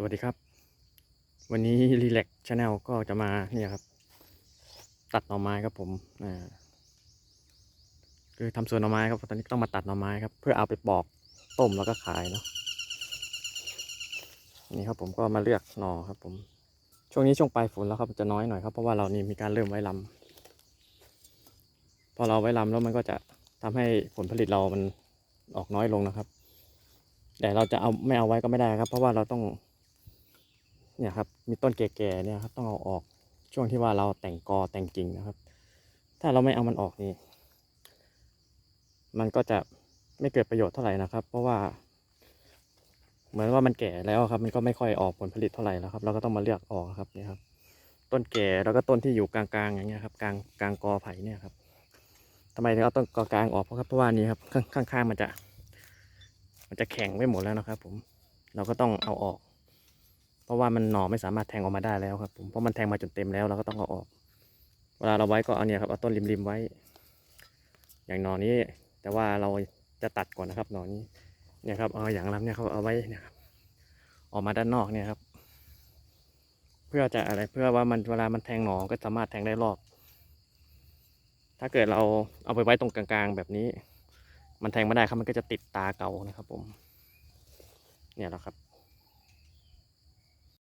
สวัสดีครับ วันนี้รีแลกชาแนลก็จะมาเนี่ยครับ ตัดหน่อไม้ครับผมอ่าคือทำสวนหน่อไม้ครับตอนนี้ต้องมาตัดหน่อไม้ครับ เพื่อเอาไปปอกต้มแล้วก็ขายเนาะนี่ครับผมก็มาเลือกหน่อครับ ผม ช่วงนี้ช่วงปลายฝนแล้วครับจะน้อยหน่อยครับเพราะว่าเรานี่มีการเริ่มไว้ลำพอเราไว้ลำแล้วมันก็จะทำให้ผลผลิตเรามันออกน้อยลงนะครับ แต่เราจะเอาไม่เอาไว้ก็ไม่ได้ครับ เพราะว่าเราต้อง เนี่ยครับมีต้นแก่ๆเนี่ยครับต้องเอาออกช่วงที่ว่าเราแต่งกอแต่งกิ่งนะครับ ถ้าเราไม่เอามันออกนี่ มันก็จะไม่เกิดประโยชน์เท่าไหร่นะครับ เพราะว่า เหมือนว่ามันแก่แล้วครับ มันก็ไม่ค่อยออกผลผลิตเท่าไหร่แล้วครับ เราก็ต้องมาเลือกออกครับนี่ครับ ต้นแก่แล้วก็ต้นที่อยู่กลางๆอย่างเงี้ยครับกลางกลางกอไผ่เนี่ยครับทำไมถึงเอาต้นกอกลางออกเพราะครับเพราะว่านี้ครับข้างข้างๆมันจะ มันจะแข็งไปหมดแล้วนะครับ ผม เราก็ต้องเอาออก เพราะว่ามันหน่อไม่สามารถแทงออกมาได้แล้วครับผมเพราะมันแทงมาจนเต็มแล้วเราก็ต้องเอาออก เวลาเราไว้ก็เอาเนี่ยครับเอาต้นริมๆไว้ อย่างหน่อนี้ แต่ว่าเราจะตัดก่อนนะครับ หน่อนี้เนี่ยครับเอาอย่างลำเนี่ยเขาเอาไว้เนี่ยครับออกมาด้านนอกเนี่ยครับ เพื่อจะอะไรเพื่อว่ามันเวลามันแทงหน่อก็สามารถแทงได้รอบ ถ้าเกิดเราเอาไปไว้ตรงกลางๆแบบนี้ มันแทงไม่ได้ครับมันก็จะติดตาเก่านะครับ ผม เนี่ยแหละครับ